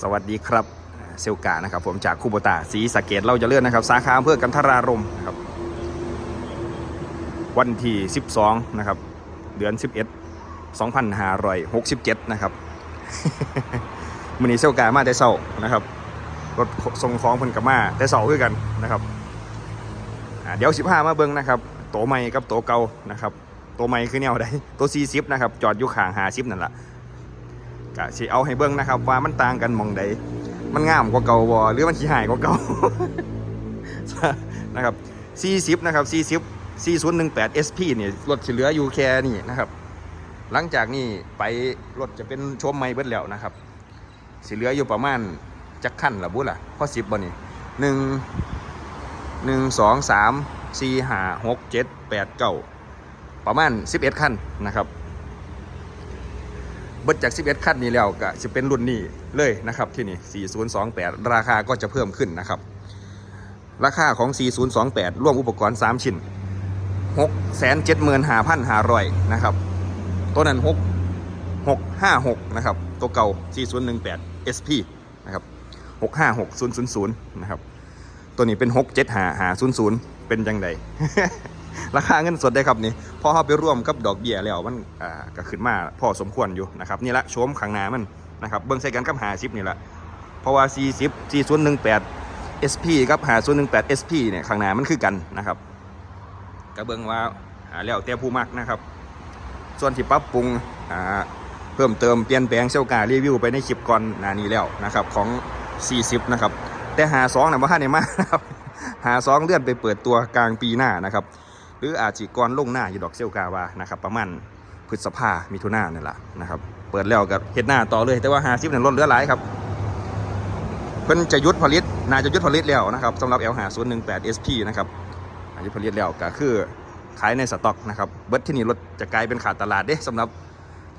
สวัสดีครับเซลกานะครับผมจากคูโบตาสีสะเกตเราจะเลื่อนนะครับ สาขาอำเพื่อกันทรารมนะครับ วันที่ 12 นะครับ เดือน 11 2567 นะครับมือนี้เซลกามาแต่เศร้านะครับรถส่งของเพิ่นกับมาแต่เศร้าคือกันนะครับเดี๋ยว 15 มาเบิ่งนะครับ โตใหม่กับโตเก่านะครับ โตใหม่คือแนวใดโต40นะครับจอดอยู่ข้าง50นั่นแหละ กะสิเอาให้เบิ่งนะครับ ว่ามันต่างกันมองใดมันงามกว่าเก่าบ่หรือมันขี้หายกว่าเก่านะครับ40นะครับ40 4018 SP เนี่ยรถสิเหลืออยู่แค่นี้นะครับ หลังจากนี้ไปรถจะเป็นชมใหม่เบิดแล้วนะครับ สิเหลืออยู่ประมาณจักขั้นละบุล่ะพอ10บ่นี่หนึ่งหนึ่งสองสามสี่ห้าหกเจ็ดแปดเก้าประมาณ11ขั้นนะครับ เบิดจาก 11 คันนี้แล้วก็จะเป็นรุ่นนี้เลยนะครับที่นี่4028 ราคาก็จะเพิ่มขึ้นนะครับ ราคาของ 4028 ร่วมอุปกรณ์ 3 ชิ้น 675,500นะครับตัวนั้น 6 656 นะครับ ตัวเก่า 4018 SP นะครับ 656000 นะครับ ตัวนี้เป็น 67500 เป็นยังไง ราคาเงินสดได้ครับนี่พอเขาไปร่วมกับดอกเบี้ยแล้วมันอ่าก็ขึ้นมาพอสมควรอยู่นะครับนี่ละโฉมข้างหน้ามันนะครับเบิ้งใส่กันกับหาซิปนี่ละเพราะว่า 40 4018 SP กับหา018 SP เนี่ยข้างหน้ามันคือกันนะครับก็เบิ้องว่าอ่าแล้วแต่ผู้มักนะครับ ส่วนที่ปรับปรุงอ่าเพิ่มเติมเปลี่ยนแปลงเซลการีวิวไปในคลิปก่อนหน้านี้แล้วนะครับของ 40 นะครับ แต่หา2นะว่าในมานะครับหา2เลื่อนไปเปิดตัวกลางปีหน้านะครับ หรืออาจจีกรลงหน้าอยู่ดอกเซลกาวานะครับประมาณพฤษภามิถุนายนนี่แหละนะครับเปิดแล้วกับเฮ็ดหน้าต่อเลย แต่ว่าหาซิปเนี่ยลดเหลือหลายครับเพิ่นจะยุดผลิตน่าจะยุดผลิตแล้วนะครับสำหรับ L หา018 SP นะครับอายุผลิตแล้วก็คือขายในสต็อกนะครับเบิร์ที่นี่รถจะกลายเป็นขาดตลาดเด้สำหรับ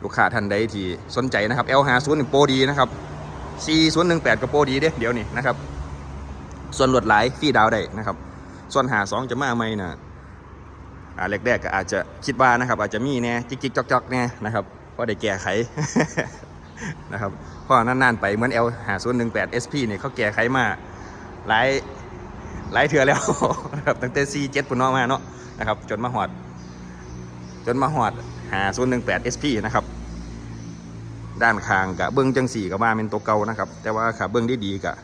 ลูกค้าท่านใดที่สนใจนะครับ L หา0นี่โปรดีนะครับ C 018ก็โปรดีเด้เดี๋ยวนี้นะครับ ส่วนลวดหลายฟรีดาวได้นะครับ ส่วนหา2จะมาไหมน่ะ อ่าแรกๆก็อาจจะคิดว่านะครับ อาจจะมีแน่จิกจิกจอกจอกๆแน่นะครับเพราะได้แก้ไขนะครับเพราะนานๆไปเหมือน L หา0 1 8 SP เนี่ยเขาแก้ไขมาหลายหลายเทื่อแล้วนะครับตั้งแต่ C7 ปุ่นนอกมาเนาะนะครับ จนมาหอด จนมาหอดหา0 1 8 SP นะครับด้านข้างกับเบิ้องจังสี่กับมาเป็นตัวเก่านะครับ แต่ว่าขาเบิ้องได้ดีกับ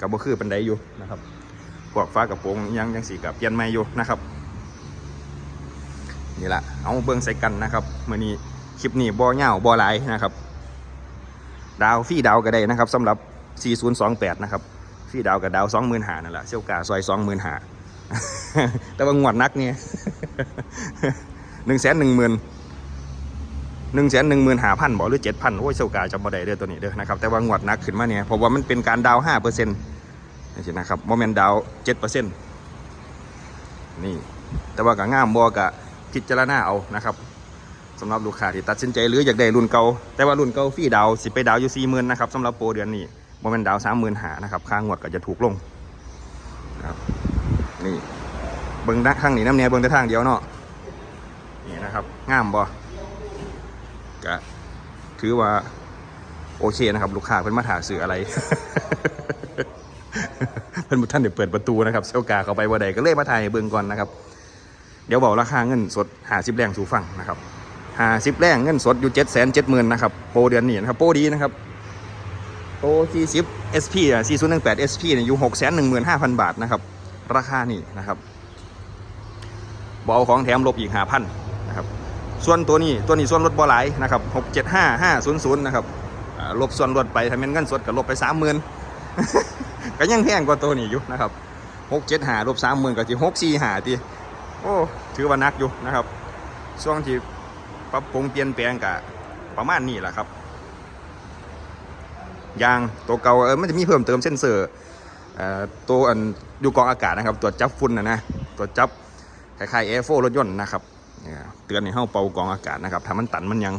กับบ่คือปันไดอยู่นะครับพวกฟ้ากระโปรงยังจังสี่กับเปลี่ยนใหม่อยู่นะครับ นี่แหละเอาเบิ้งใส่กันนะครับมื่อนี้คลิปนี้บอเงาบอหลายนะครับ ดาวฟรีดาวก็ได้นะครับสำหรับ 4028 นะครับฟรีดาวกับดาว20,000หานั่นแหละเซี่ยวกาซอย20,000หาแต่ว่างวดนักเนี่ยหนึ่งแสนหนึ่งหมื่นหนึ่งแสนหนึ่งหมื่นหาพันบอกหรือเจ็ดพันโอ้ยเซี่ยวกาจำบ่ได้เด้อตัวนี้เด้อนะครับแต่ว่างวดนักขึ้นมาเนี่ยเพราะว่ามันเป็นการดาวห้าเปอร์เซ็นต์นี่นะครับโมเมนต์ดาวเจ็ดเปอร์เซ็นต์นี่แต่ว่ากับง่ามบอกะ พิจารณาเอานะครับสำหรับลูกค้าที่ตัดสินใจหรืออยากได้รุ่นเก่าแต่ว่ารุ่นเก่าฟรีดาวสิไปดาวอยู่สี่หมื่นนะครับสำหรับโปรเดือนนี้โมเมนต์ดาวสามหมื่นหานะครับค่างวดก็จะถูกลงครับนี่เบิ้งด้านข้างนี้น้ำเนียเบิ้งแต่ทางเดียวเนาะนี่นะครับง่ามบอกะถือว่าโอเคนะครับ ลูกค้าเพิ่นมาถาสื่ออะไร เพิ่นบุท่านเดี๋ยวเปิดประตูนะครับเซลกาเข้าไปบ่ได้ก็เลยมาถ่ายเบิ่งก่อนนะครับ ดี๋ยวบอกราคาเงินสดหาสิบแรงสู่ฟังนะครับหาสิบแรงเงินสดอยู่เจ็ดแสนเจ็ดหมื่นนะครับโปรเดือนนี้นะครับโปรดีนะครับโปรสี่สิบ SP อะสี่ศูนย์หนึ่งแปด SP เนี่ยอยู่หกแสนหนึ่งหมื่นห้าพันบาทนะครับราคานี่นะครับบเอาของแถมลบอีกห้าพันนะครับส่วนตัวนี้ตัวนี้ส่วนลดบ่หลายนะครับหกเจ็ดห้าห้าศูนย์ศูนย์นะครับลบส่วนลดไปถ้าเป็นเงินสดก็ลบไปสามหมื่นก็ยังแพงกว่าตัวนี้อยู่นะครับหกเจ็ดหาลบสามหมื่นก็ที่หกสี่หาที่ โอ้ถือว่านักอยู่นะครับช่วงที่ปรับปรุงเปลี่ยนแปลงกะประมาณนี้แหละครับยางตัวเก่าเออมันจะมีเพิ่มเติมเส้นเซอร์ตัวอันอยู่กองอากาศนะครับตรวจจับฝุ่นนะนะตรวจจับคล้ายๆแอร์โฟรถยนต์นะครับเตือนให้เข้าเป่ากองอากาศนะครับถ้ามันตันมันยัง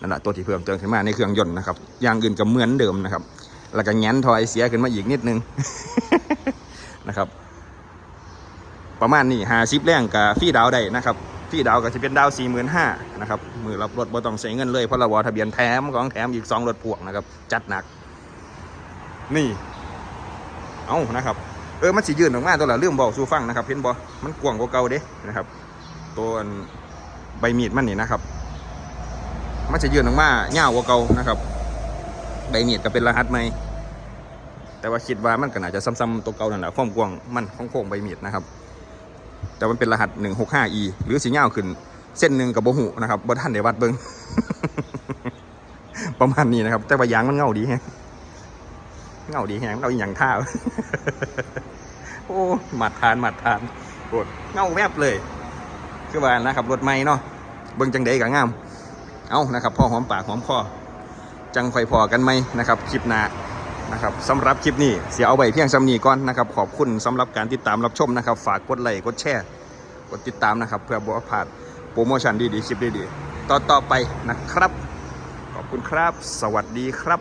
นั่นแหละตัวที่เพิ่มเติมขึ้นมาในเครื่องยนต์นะครับยางอื่นก็เหมือนเดิมนะครับ แล้วก็แง้นทอยเสียขึ้นมาอีกนิดนึงนะครับ ประมาณนี้หาซิปแรงกับฟรีดาวได้นะครับฟรีดาวก็จะเป็นดาว4 5 0 0 0นะครับมือรับรถบ่ต้องใช้เงินเลยเพราะเราวอทะเบียนแถมของแถมอีก 2 รถพ่วงนะครับ จัดหนัก นี่เอานะครับเออมันสิยื่นออกมาตัวละเรื่องบอกสู่ฟังนะครับเห็นบอมันกว้างกว่าเก่าเด้นะครับตัวใบมีดมันนี่นะครับ มันจะยืนออกมาเงาวกว่าเก่านะครับใบมีดก็เป็นรหัสใหม่แต่ว่าคิดว่ามันก็น่าจะซ้ำๆตัวเก่านั่นแหละความกว้างมันของโค้งใบมีดนะครับ แต่มันเป็นรหัส 165e หรือสีเงาขึ้น เส้นหนึ่งกับโบหูนะครับบนท่านในวัดเบิงประมาณนี้นะครับ แต่ว่ายางมันเงาดีแฮะเงาดีแฮะเราอีหยังท่าโอ้หมัดทานหมัดทานโกดเงาแวบเลย คือว่านะครับรถไม่เนาะเบิ่งจังใดก็งาม เอานะครับพ่อหอมปากหอมคอจังไฟพอกันไหมนะครับคลิปหน้า นะครับสำหรับคลิปนี้เสียเอาไว้เพียงสำนีก่อนนะครับขอบคุณสำหรับการติดตามรับชมนะครับ ฝากกดไลค์กดแชร์กดติดตามนะครับ เพื่อบ่พลาดโปรโมชั่นดีๆคลิปดีๆต่อๆไปนะครับ ขอบคุณครับ สวัสดีครับ